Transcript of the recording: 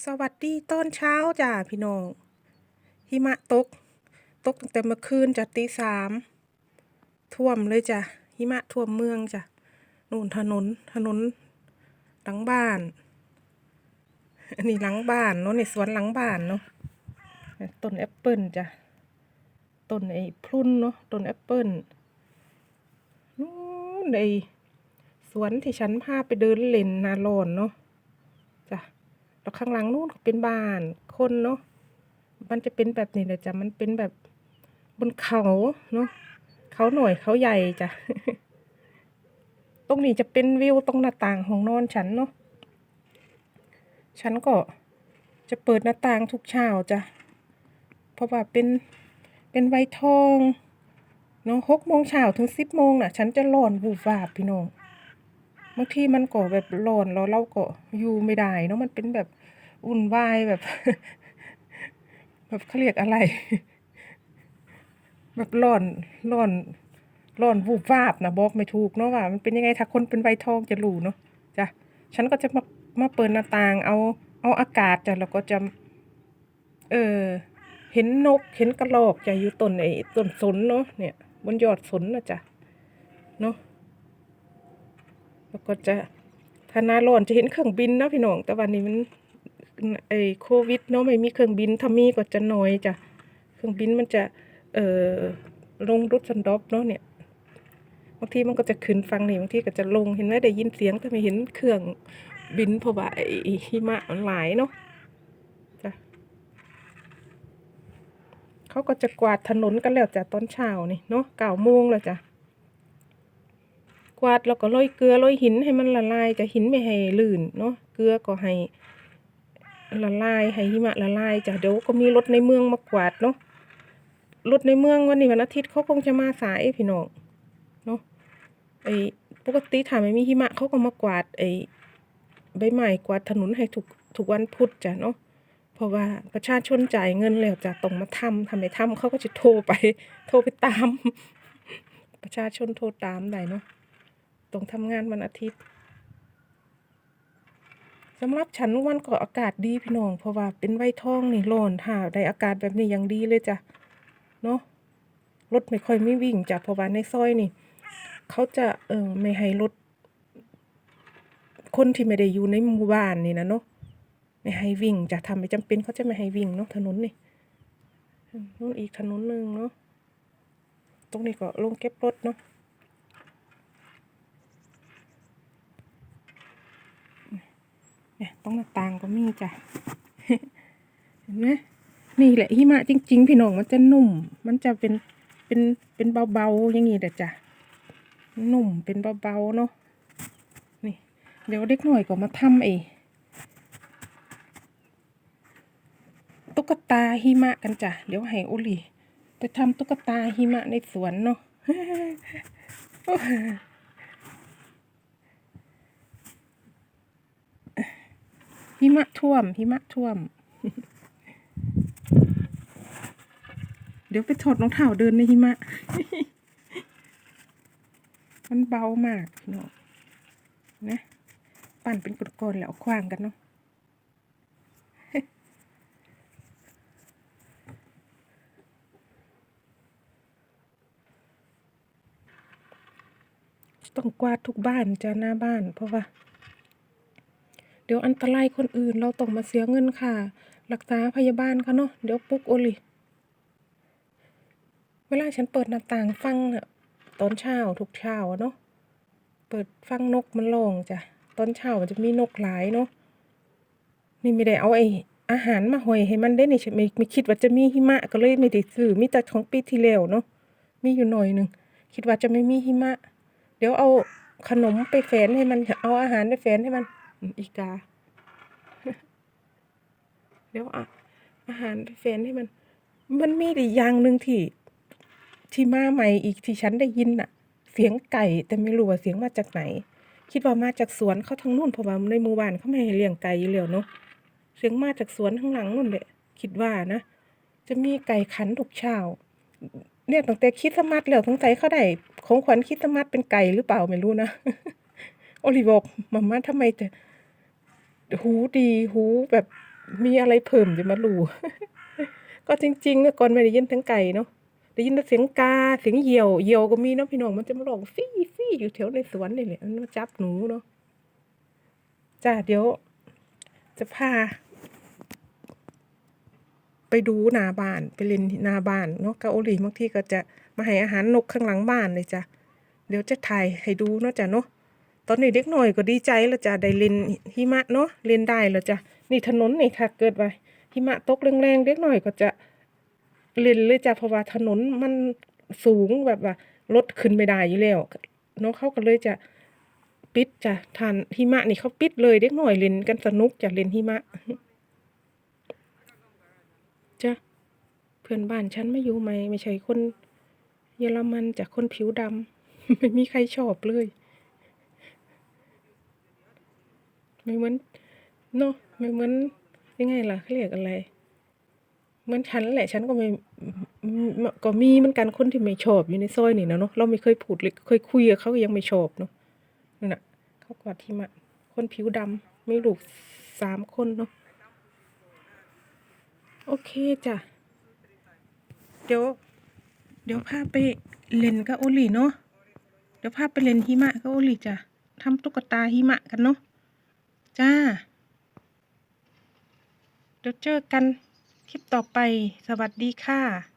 สวัสดีตอนเช้าจ้าพี่น้อง หิมะตก ตกตั้งแต่เมื่อคืนจ้ะตีสามท่วมเลยจ้ะหิมะท่วมเมืองจ้ะนู่นถนนถนน หลังบ้าน อันนี้หลังบ้านเนาะในสวนหลังบ้านเนาะต้นแอปเปิลจ้ะต้นไอ้พรุนเนาะต้นแอปเปิลนู่นไอ้สวนที่ฉันพาไปเดินเล่นนาโลนเนาะจ้ะ แล้วข้างหลังนู่นก็เป็นบ้านคนเนาะมันจะเป็นแบบนี้เลยจ้ะมันเป็นแบบบนเขาเนาะเขาหน่อยเขาใหญ่จ้ะตรงนี้จะเป็นวิวตรงหน้าต่างของนอนฉันเนาะฉันก็จะเปิดหน้าต่างทุกเช้าจ้ะเพราะว่าเป็นเป็นไวทองเนาะหกโมงเช้าถึงสิบโมงน่ะ ฉันจะร้อนวูบวาบพี่น้อง บางทีมันก็แบบร้อนแล้วเราก็อยู่ไม่ได้เนาะมันเป็นแบบอุ่นวายแบบ แบบเขาเรียกอะไร แบบร้อนร้อนร้อนวูบวาบนะบอกไม่ถูกเนาะว่า มันเป็นยังไงถ้าคนเป็นใบทองจะรู้เนาะจ้ะฉันก็จะมามาเปิดหน้าต่างเอาเอาอากาศจ้ะแล้วก็จะ เออเห็นนกเห็นกระรอกจะอยู่ต้นไอ้ต้นสนเนาะเนี่ย บนยอดสนนะจ้ะเนาะ ก็จะถ้านาร้อนจะเห็นเครื่องบินเนาะพี่น้อง แต่วันนี้มันไอโควิดเนาะไม่มีเครื่องบินถ้ามีก็จะน้อยจ้ะเครื่องบินมันจะเอ่อลงรุดสันดอบเนาะเนี่ยบางทีมันก็จะขึ้นฟังนี่บางทีก็จะลงเห็นไหมได้ยินเสียงแต่ไม่เห็นเครื่องบินเพราะว่าไอหิมะมันหลายเนาะจ้ะเขาก็จะกวาดถนนกันแล้วจ้ะตอนเช้านี่เนาะเก้าโมงแล้วจ้ะ วาดแล้วก็โรยเกลือโรยหินให้มันละลายจะหินไม่ให้ลื่นเนาะเกลือก็ให้ละลายให้หิมะละลายจ้ะเดี๋ยวก็มีรถในเมืองมากวาดเนาะรถในเมืองวันนี้วันอาทิตย์เขาคงจะมาสายพี่น้องเนาะไอ้ปกติถ้าไม่มีหิมะเขาก็มากวาดไอ้ใบไม้กวาดถนนให้ทุกทุกวันพุธจ้ะเนาะเพราะว่าประชาชนจ่ายเงินแล้วจะต้องมาทำทำไม่ทำเขาก็จะโทรไป โทรไปตาม ประชาชนโทรตามได้เนาะ ต้องทำงานวันอาทิตย์สำหรับฉันวันก็อากาศดีพี่น้อง เพราะว่าเป็นไวทองนี่ร้อนถ้าได้อากาศแบบนี้อย่างดีเลยจ้ะเนาะรถไม่ค่อยไม่วิ่งจ้ะเพราะว่าในซอยนี่ เขาจะเออไม่ให้รถคนที่ไม่ได้อยู่ในหมู่บ้านนี่นะเนาะไม่ให้วิ่งจะทำไม่จำเป็นเขาจะไม่ให้วิ่งเนาะถนนนี่นู่นอีกถนนหนึ่งเนาะตรงนี้ก็ลงเก็บรถเนาะ เนี่ยต้องหน้าต่างก็มีจ้ะเห็นไหมนี่แหละหิมะจริง ๆ พี่น้องมันจะนุ่ม มันจะเป็นเป็นเป็นเบาๆอย่างงี้แหละจ้ะนุ่มเป็นเบาๆเนาะนี่ เดี๋ยวเด็กหน่อยก็มาทำไอ้ตุ๊กตาหิมะกันจ้ะเดี๋ยวให้โอลีไปทำตุ๊กตาหิมะในสวนเนาะ หิมะท่วม หิมะท่วม เดี๋ยวไปถอดรองเท้าเดินในหิมะ มันเบามากเนาะนะ ปั่นเป็นกดๆแล้วเอาขว้างกันเนาะต้องกวาดทุกบ้านจ้ะหน้าบ้านเพราะว่า เดี๋ยวอันตรายคนอื่นเราต้องมาเสียเงินค่ะ รักษาพยาบาลค่ะเนาะเดี๋ยวปุ๊กโอลิเวลาฉันเปิดหน้าต่างฟังอะตอนเช้าทุกเช้าเนาะเปิดฟังนกมันร้องจ้ะตอนเช้ามันจะมีนกหลายเนาะนี่ไม่ได้เอาไอ้อาหารมาห่อยให้มันได้นี่ฉันไม่ไม่คิดว่าจะมีหิมะก็เลยไม่ได้ซื้อมีแต่ของปีที่แล้วเนาะมีอยู่หน่อยหนึ่งคิดว่าจะไม่มีหิมะ เดี๋ยวเอาขนมไปแฝนให้มันเอาอาหารไปแฝนให้มัน อีกา เดี๋ยวอะอาหารไปแฝนให้มัน มันมีอีกอย่างหนึ่งที่ ที่มาใหม่อีกที่ฉันได้ยินน่ะ เสียงไก่แต่ไม่รู้ว่าเสียงมาจากไหน คิดว่ามาจากสวนเขาทางนู่นเพราะว่าในหมู่บ้านเขาไม่ให้เลี้ยงไก่อยู่แล้วเนาะเสียงมาจากสวนข้างหลังนู่นแหละคิดว่านะจะมีไก่ขันทุกเช้าเนี่ยตั้งแต่คิดสมัสแล้วสงสัยเขาได้ของขวัญคิดสมัสเป็นไก่หรือเปล่าไม่รู้นะ โอลิบอกมาม่าทำไมแต่ หูดีหูแบบมีอะไรเพิ่มจะมารู้ก็จริงๆเมื่อก่อนไม่ได้ยินเสียงไก่เนาะได้ยินแต่เสียงกาเสียงเหยี่ยวเหยี่ยวก็มีเนาะพี่น้องมันจะมาร้องฟี่ฟี่อยู่แถวในสวนนี่แหละมันมาจับหนูเนาะจ้าเดี๋ยว จะพา ไปดูหนาบ้านไปเล่นหนาบ้านเนาะกาโอหลีบางทีก็จะมาให้อาหารนกข้างหลังบ้านเลยจ้ะเดี๋ยวจะถ่ายให้ดูเนาะจ้ะเนาะ ตอนนี้เด็กหน่อยก็ดีใจแล้วจ้ะได้เล่นหิมะเนาะเล่นได้แล้วจ้ะนี่ถนนนี่ค่ะ เกิดไปหิมะตกแรงๆเด็กหน่อยก็จะเล่นเลยจ้ะเพราะว่าถนนมันสูงแบบว่ารถขึ้นไม่ได้อยู่แล้วเนาะเขาก็เลยจะปิดจ้ะทานหิมะนี่เขาปิดเลยเด็กหน่อยเล่นกันสนุกจ้ะเล่นหิมะจ้ะเพื่อนบ้านฉันไม่อยู่ไหมไม่ใช่คน เยอรมันจากคนผิวดำไม่มีใครชอบเลย ไม่เหมือนเนาะไม่เหมือนยังไงล่ะเขาเรียกอะไรเหมือนฉันแหละฉันก็ไม่ก็มีเหมือนกันคนที่ไม่ชอบอยู่ในซอยนี่นะเนาะเราไม่เคยพูดเลยเคยคุยกับเขาก็ยังไม่ชอบเนาะนั่นน่ะเขากวาดที่มาคนผิวดำมีลูกสามคนเนาะโอเคจ้ะเดี๋ยวเดี๋ยวพาไปเล่นกับโอลีเนาะเดี๋ยวพาไปเล่นหิมะกับโอลีจ้ะทำตุ๊กตาหิมะกันเนาะ จ้าเดี๋ยวเจอกันคลิปต่อไป สวัสดีค่ะ